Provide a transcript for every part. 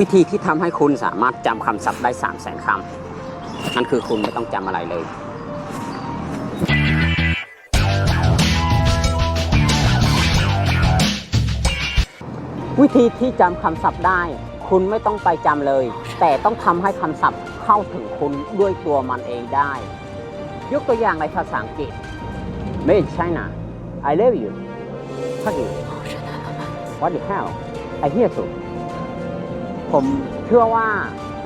วิธีที่ทำให้คุณสามารถจำคำศัพท์ได้3 0 0แสนคำนั่นคือคุณไม่ต้องจำอะไรเลย วิธีที่จำคำศัพท์ได้ คุณไม่ต้องไปจำเลย แต่ต้องทำให้คำศัพท์เข้าถึงคุณด้วยตัวมันเองได้ ยกตัวอย่างในภาษาอังกฤษ Made in China I love you Fuck you What the hell I hear so ผมเชื่อว่า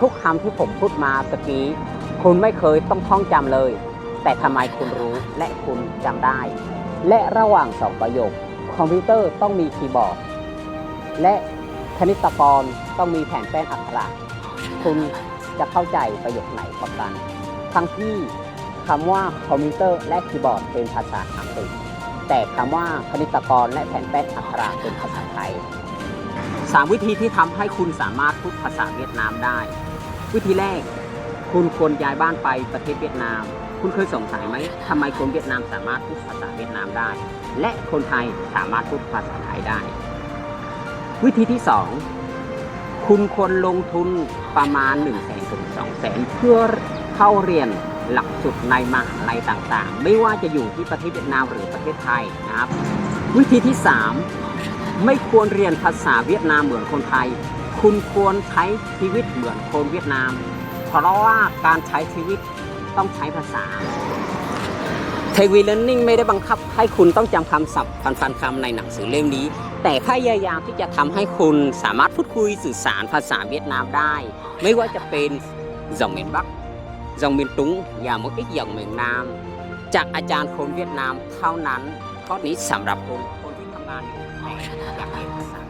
ทุกคำที่ผมพูดมาตะกี้ คุณไม่เคยต้องท่องจำเลย แต่ทำไมคุณรู้และคุณจำได้ และระหว่างสองประโยค คอมพิวเตอร์ต้องมีคีย์บอร์ด และคณิตกรต้องมีแผ่นแป้นอักขระคุณจะเข้าใจประโยคไหนกว่ากัน ทั้งที่คำว่าคอมพิวเตอร์และคีย์บอร์ดเป็นภาษาอังกฤษ แต่คำว่าคณิตกรและแผ่นแป้นอักขระเป็นภาษาไทย สามวิธีที่ทำให้คุณสามารถพูดภาษาเวียดนามได้ วิธีแรก คุณควรย้ายบ้านไปประเทศเวียดนาม คุณเคยสงสัยไหมทำไมคนเวียดนามสามารถพูดภาษาเวียดนามได้ และคนไทยสามารถพูดภาษาไทยได้ วิธีที่สองคุณควรลงทุนประมาณ1นึ่งแสนถึงสองแสนเพื่อเข้าเรียนหลักสูตรในมหาลัยต่างๆ ไม่ว่าจะอยู่ที่ประเทศเวียดนามหรือประเทศไทยนะครับ วิธีที่สาม ไม่ควรเรียนภาษาเวียดนามเหมือนคนไทย คุณควรใช้ชีวิตเหมือนคนเวียดนาม เพราะว่าการใช้ชีวิตต้องใช้ภาษาเทวีเล a ร์นิ่งไม่ได้บังคับให้คุณต้องจำคำศัพท์พันๆคำในหนังสือเล่มนี้ แต่พยายามที่จะทำให้คุณสามารถพูดคุยสื่อสารภาษาเวียดนามได้ ไม่ว่าจะเป็นดองเมียนบักดองเมียนตุงอย่ามุกอีกอย่างเมืองนาม จากอาจารย์คนเวียดนามเท่านั้นข้อนี้สำหรับคน 好，我承的。